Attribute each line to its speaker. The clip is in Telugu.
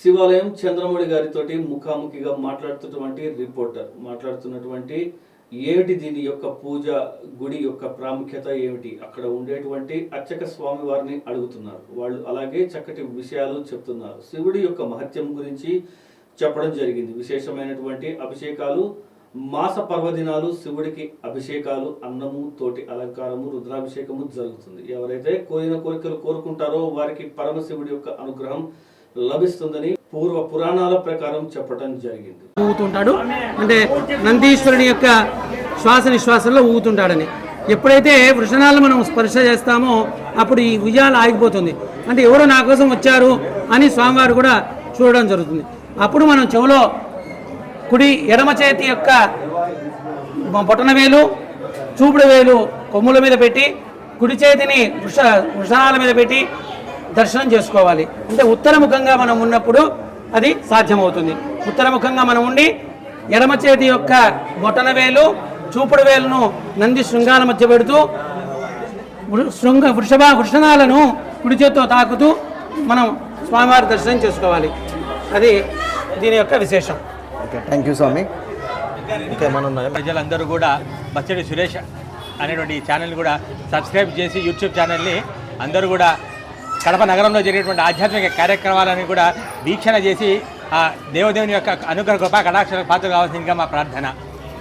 Speaker 1: శివాలయం చంద్రమౌళి గారితో ముఖాముఖిగా మాట్లాడుతున్నటువంటి రిపోర్టర్ మాట్లాడుతున్నటువంటి ఏమిటి దీని యొక్క పూజ గుడి యొక్క ప్రాముఖ్యత ఏమిటి? అక్కడ ఉండేటువంటి అర్చక స్వామి వారిని అడుగుతున్నారు. వాళ్ళు అలాగే చక్కటి విషయాలు చెప్తున్నారు. శివుడి యొక్క మహత్యం గురించి చెప్పడం జరిగింది. విశేషమైనటువంటి అభిషేకాలు మాస పర్వదినాలు శివుడికి అభిషేకాలు అన్నము తోటి అలంకారము రుద్రాభిషేకము జరుగుతుంది. ఎవరైతే కోరిన కోరికలు కోరుకుంటారో వారికి పరమశివుడి యొక్క అనుగ్రహం లభిస్తుందని పూర్వ పురాణాల ప్రకారం చెప్పడం జరిగింది.
Speaker 2: ఊగుతుంటాడు. అంటే నందీశ్వరుని యొక్క శ్వాస నిశ్వాసంలో ఊగుతుంటాడని. ఎప్పుడైతే వృషణాలను మనం స్పర్శ చేస్తామో అప్పుడు ఈ ఉయ్యాల ఆగిపోతుంది. అంటే ఎవరో నా కోసం వచ్చారు అని స్వామివారు కూడా చూడడం జరుగుతుంది. అప్పుడు మనం చెవులో కుడి ఎడమ చేతి యొక్క బొటన వేలు చూపుడు వేలు కొమ్ముల మీద పెట్టి కుడి చేతిని వృష వృషణాల మీద పెట్టి దర్శనం చేసుకోవాలి. అంటే ఉత్తరముఖంగా మనం ఉన్నప్పుడు అది సాధ్యమవుతుంది. ఉత్తరముఖంగా మనం ఉండి ఎడమ చేతి యొక్క బొటన వేలు చూపుడు వేలును నంది శృంగాల మధ్య పెడుతూ వృ- శృంగ వృషభ వృషణాలను కుడి చేత్తో తాకుతూ మనం స్వామివారి దర్శనం చేసుకోవాలి. అది దీని యొక్క విశేషం.
Speaker 3: ఓకే థ్యాంక్ యూ స్వామి.
Speaker 4: ప్రజలందరూ కూడా బచ్చడి సురేష్ అనేటువంటి ఈ ఛానల్ని కూడా సబ్స్క్రైబ్ చేసి యూట్యూబ్ ఛానల్ని అందరూ కూడా కడప నగరంలో జరిగేటువంటి ఆధ్యాత్మిక కార్యక్రమాలను కూడా వీక్షణ చేసి ఆ దేవదేవుని యొక్క అనుగ్రహ కృపా కటాక్ష పాత్ర కావాల్సిందిగా మా ప్రార్థన.